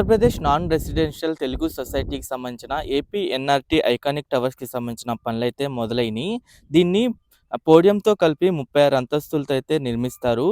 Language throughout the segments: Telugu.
ఆంధ్రప్రదేశ్ నాన్ రెసిడెన్షియల్ తెలుగు సొసైటీకి సంబంధించిన ఏపీ ఎన్ఆర్టీ ఐకానిక్ టవర్స్కి సంబంధించిన పనులైతే మొదలైనవి దీన్ని పోడియంతో కలిపి ముప్పై ఆరు అంతస్తులతో అయితే నిర్మిస్తారు.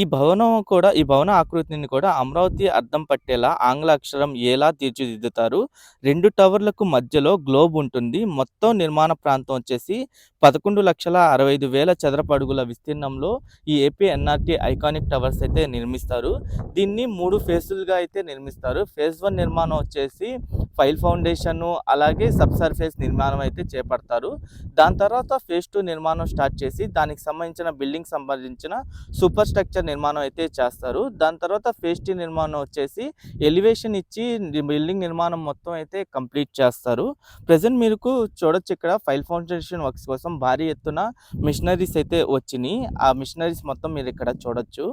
ఈ భవనం కూడా ఈ భవన ఆకృతిని కూడా అమరావతి అద్దం పట్టేలా ఆంగ్ల అక్షరం ఏలా తీర్చిదిద్దుతారు. రెండు టవర్లకు మధ్యలో గ్లోబ్ ఉంటుంది. మొత్తం నిర్మాణ ప్రాంతం వచ్చేసి పదకొండు లక్షల అరవై ఐదు వేల చదరపు అడుగుల విస్తీర్ణంలో ఈ ఏపీ ఎన్ఆర్టీ ఐకానిక్ టవర్స్ అయితే నిర్మిస్తారు. దీన్ని మూడు ఫేజులుగా అయితే నిర్మిస్తారు. ఫేజ్ వన్ నిర్మాణం వచ్చేసి ఫైల్ ఫౌండేషన్ అలాగే సబ్ సర్ఫేస్ నిర్మాణం అయితే చేపడతారు. దాని తర్వాత ఫేజ్ టూ నిర్మాణం స్టార్ట్ చేసి దానికి సంబంధించిన బిల్డింగ్ సంబంధించిన సూపర్ స్ట్రక్చర్ నిర్మాణం అయితే చేస్తారు. దాని తర్వాత ఫేజ్ టూ నిర్మాణం వచ్చేసి ఎలివేషన్ ఇచ్చి బిల్డింగ్ నిర్మాణం మొత్తం అయితే కంప్లీట్ చేస్తారు. ప్రజెంట్ మీకు చూడొచ్చు ఇక్కడ ఫైల్ ఫౌండేషన్ వర్క్స్ కోసం భారీ ఎత్తున మిషనరీస్ అయితే వచ్చినాయి. ఆ మిషనరీస్ మొత్తం మీరు ఇక్కడ చూడొచ్చు.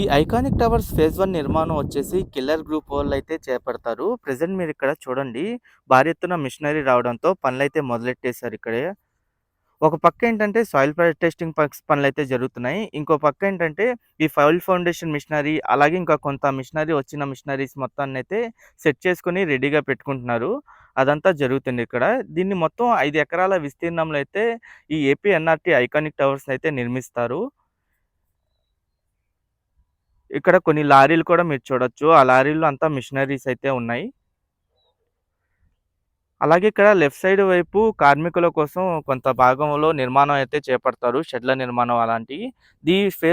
ఈ ఐకానిక్ టవర్స్ ఫేజ్ వన్ నిర్మాణం వచ్చేసి కిల్లర్ గ్రూప్ వాళ్ళు అయితే చేపడతారు. ప్రజెంట్ మీరు ఇక్కడ చూడండి. భారీ ఎత్తున మిషనరీ రావడంతో పనులు అయితే మొదలెట్టేశారు ఇక్కడే. ఒక పక్క ఏంటంటే సాయిల్ టెస్టింగ్ పనులు అయితే జరుగుతున్నాయి. ఇంకో పక్క ఏంటంటే ఈ ఫైల్ ఫౌండేషన్ మిషనరీ అలాగే ఇంకా కొంత మిషనరీ వచ్చిన మిషనరీస్ మొత్తాన్ని అయితే సెట్ చేసుకొని రెడీగా పెట్టుకుంటున్నారు. అదంతా జరుగుతుంది ఇక్కడ. దీన్ని మొత్తం ఐదు ఎకరాల విస్తీర్ణంలో అయితే ఈ ఏపీ ఎన్ఆర్టీ ఐకానిక్ టవర్స్ అయితే నిర్మిస్తారు. ఇక్కడ కొన్ని లారీలు కూడా మీరు చూడొచ్చు. ఆ లారీలు అంతా మిషనరీస్ అయితే ఉన్నాయి. అలాగే ఇక్కడ లెఫ్ట్ సైడ్ వైపు కార్మికుల కోసం కొంత భాగంలో నిర్మాణం అయితే చేపడతారు. షెడ్ల నిర్మాణం అలాంటివి. దీ ఫేజ్